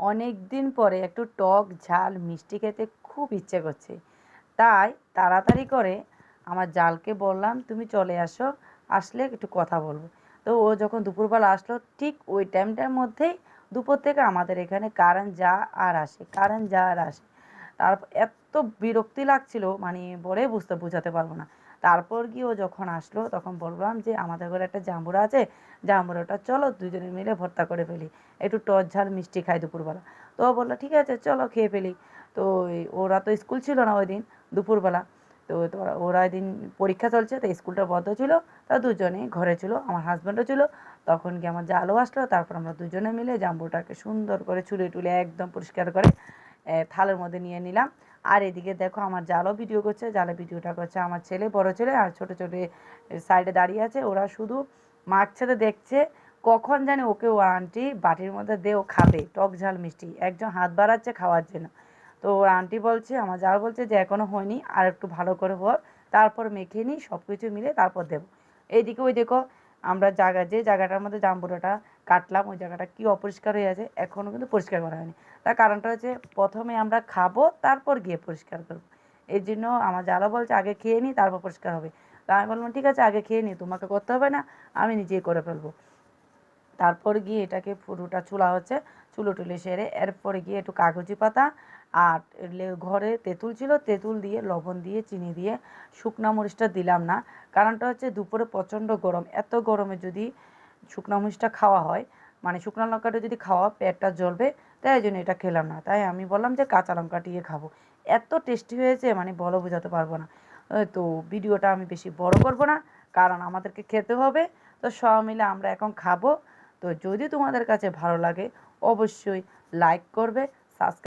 অনেক দিন পরে একটু টক ঝাল, মিষ্টি খেতে খুব ইচ্ছে করছে। তাই তাড়াতাড়ি করে আমার জালকে বললাম, তুমি চলে আসো, আসলে একটু কথা বলব। তো ও যখন দুপুরবেলা আসলো, ঠিক ওই টাইমটার মধ্যেই দুপুর থেকে আমাদের এখানে কারেন্ট যা আর আসে, কারেন্ট যা আর আসে। তারপর এত বিরক্তি লাগছিল মানে বলে বুঝতে, বোঝাতে পারব না। তারপর গিয়ে ও যখন আসলো, তখন বললাম যে, আমাদের ঘরে একটা জাম্বুরা আছে জাম্বুরাটা চলো দুজনে মিলে ভর্তা করে ফেলি। একটু টক ঝাল, মিষ্টি খাই দুপুরবেলা। তো ও বলল, ঠিক আছে, চলো খেয়ে ফেলি। তো ওরা তো স্কুল ছিল না ওই দিন দুপুরবেলা। তো ওরা দিন পরীক্ষা চলছে, তো স্কুলটা বন্ধ ছিল, তা দুজনেই ঘরে ছিল, আমার হাজব্যান্ডও ছিল। তখন কি আমার জালও আসলো, তারপর আমরা দুজনে মিলে জাম্বুটাকে সুন্দর করে চুলে টুলে একদম পরিষ্কার করে থালের মধ্যে নিয়ে নিলাম। আর এদিকে দেখো আমার জালও ভিডিও করছে, জালে ভিডিওটা করছে আমার ছেলে, বড় ছেলে আর ছোটো ছোটো সাইডে দাঁড়িয়ে আছে। ওরা শুধু মাছ ছেড়ে দেখছে, কখন জানি ওকে ও আন্টি বাটির মধ্যে দে ও খাবে, টক ঝাল মিষ্টি। একজন হাত বাড়াচ্ছে খাওয়ার জন্য। তো ওর আন্টি বলছে, আমার জাল বলছে যে এখনও হয়নি, আর একটু ভালো করে হোক তারপর মেখে নিই সব কিছু মিলে তারপর দেবো। এইদিকে ওই দেখো আমরা জায়গা, যে জায়গাটার মধ্যে জাম্বুরাটা কাটলাম, ওই জায়গাটা কি অপরিষ্কার হয়ে আছে, এখনও কিন্তু পরিষ্কার করা হয়নি। তার কারণটা হচ্ছে প্রথমে আমরা খাব, তারপর গিয়ে পরিষ্কার করব। এই জন্য আমার যারা বলছে, আগে খেয়ে নিই তারপর পরিষ্কার হবে। তা আমি বললাম, ঠিক আছে, আগে খেয়ে নিই তোমাকে করতে হবে না, আমি নিজেই করে ফেলব। তারপর গিয়ে এটাকে পুরোটা চুলা হচ্ছে, চুলো টুলে সেরে এরপরে গিয়ে একটু কাগজি পাতা আর ঘরে তেঁতুল ছিল, তেঁতুল দিয়ে, লবণ দিয়ে, চিনি দিয়ে শুকনা মরিচটা দিলাম না। কারণটা হচ্ছে দুপুরে প্রচণ্ড গরম। এত গরমে যদি শুকনা মরিচটা খাওয়া হয় মানে শুকনো লঙ্কাটা যদি খাওয়া পেটটা জ্বলবে, তাই জন্য এটা খেলাম না। তাই আমি বললাম যে কাঁচা লঙ্কা দিয়ে খাব। এত টেস্টি হয়েছে মানে বলো বোঝাতে পারব না। তো ভিডিওটা আমি বেশি বড় করব না, কারণ আমাদেরকে খেতে হবে। তো সব মিলে আমরা এখন খাব। তো যদি তোমাদের কাছে ভালো লাগে অবশ্যই লাইক করবে সাবস্ক্রাইব